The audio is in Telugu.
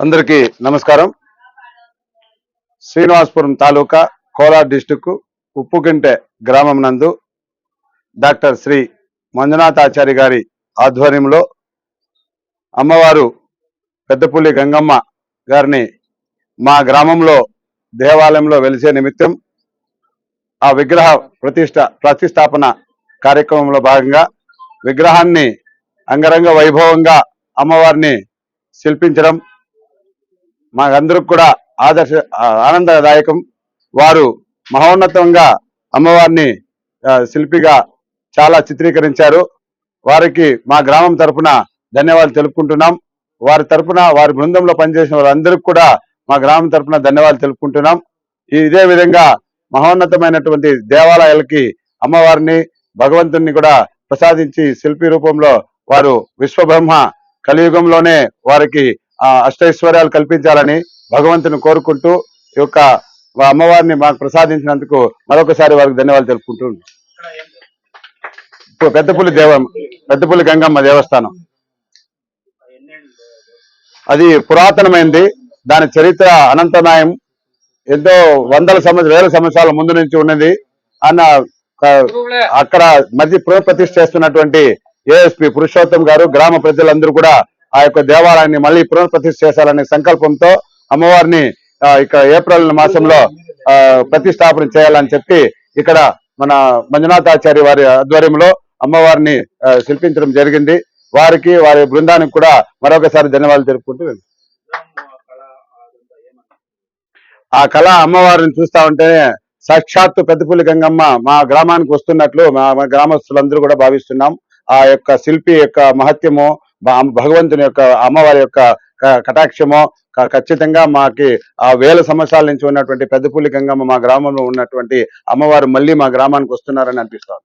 అందరికీ నమస్కారం. శ్రీనివాసపురం తాలూకా కోలార్ డిస్టిక్ ఉప్పుగింటె గ్రామం నందు డాక్టర్ శ్రీ మంజునాథాచారి గారి ఆధ్వర్యంలో అమ్మవారు పెద్దపల్లి గంగమ్మ గారిని మా గ్రామంలో దేవాలయంలో వెలిసే నిమిత్తం ఆ విగ్రహ ప్రతిష్ట ప్రతిష్టాపన కార్యక్రమంలో భాగంగా విగ్రహాన్ని అంగరంగ వైభవంగా అమ్మవారిని శిల్పించడం. మాకందరికి కూడా ఆదర్శ ఆనందదాయకం. వారు మహోన్నతంగా అమ్మవారిని శిల్పిగా చాలా చిత్రీకరించారు. వారికి మా గ్రామం తరపున ధన్యవాదాలు తెలుపుకుంటున్నాం. వారి తరపున వారి బృందంలో పనిచేసిన వారందరికీ కూడా మా గ్రామం తరపున ధన్యవాదాలు తెలుపుకుంటున్నాం. ఇదే విధంగా మహోన్నతమైనటువంటి దేవాలయాలకి అమ్మవారిని భగవంతుని కూడా ప్రసాదించి శిల్పి రూపంలో వారు విశ్వబ్రహ్మ కలియుగంలోనే వారికి ఆ అష్టైశ్వర్యాలు కల్పించాలని భగవంతుని కోరుకుంటూ ఈ యొక్క అమ్మవారిని మాకు ప్రసాదించినందుకు మరొకసారి వారికి ధన్యవాదాలు తెలుపుకుంటున్నాం ఇప్పుడు పెద్దపల్లి దేవ పెద్దపల్లి గంగమ్మ దేవస్థానం. అది పురాతనమైంది. దాని చరిత్ర అనంతనాయం ఎంతో వందల సంవత్సరాల వేల సంవత్సరాల ముందు నుంచి ఉన్నది. అన్న అక్కడ మధ్య పునఃప్రతిష్ఠ చేస్తున్నటువంటి ఏఎస్పీ పురుషోత్తం గారు గ్రామ ప్రజలందరూ కూడా ఆ యొక్క దేవాలయాన్ని మళ్ళీ పునఃప్రతిష్ఠ చేశారనే సంకల్పంతో అమ్మవారిని ఇక్కడ ఏప్రిల్ మాసంలో ఆ, ప్రతిష్టాపన చేయాలని చెప్పి ఇక్కడ మన మంజునాథాచారి వారి ఆధ్వర్యంలో అమ్మవారిని శిల్పించడం జరిగింది. వారికి వారి బృందానికి కూడా మరొకసారి ధన్యవాదాలు తెలుపుకుంటూ ఆ కళ అమ్మవారిని చూస్తా ఉంటే సాక్షాత్తు పెద్దపుల్లి గంగమ్మ మా గ్రామానికి వస్తున్నట్లు మా గ్రామస్తులందరూ కూడా భావిస్తున్నాం. ఆ యొక్క శిల్పి యొక్క మహత్యము భగవంతుని యొక్క అమ్మవారి యొక్క కటాక్షము ఖచ్చితంగా మాకి ఆ వేల సంవత్సరాల నుంచి ఉన్నటువంటి పెద్దపూలి గంగమ్మ మా గ్రామంలో ఉన్నటువంటి అమ్మవారు మళ్ళీ మా గ్రామానికి వస్తున్నారని అనిపిస్తుంది.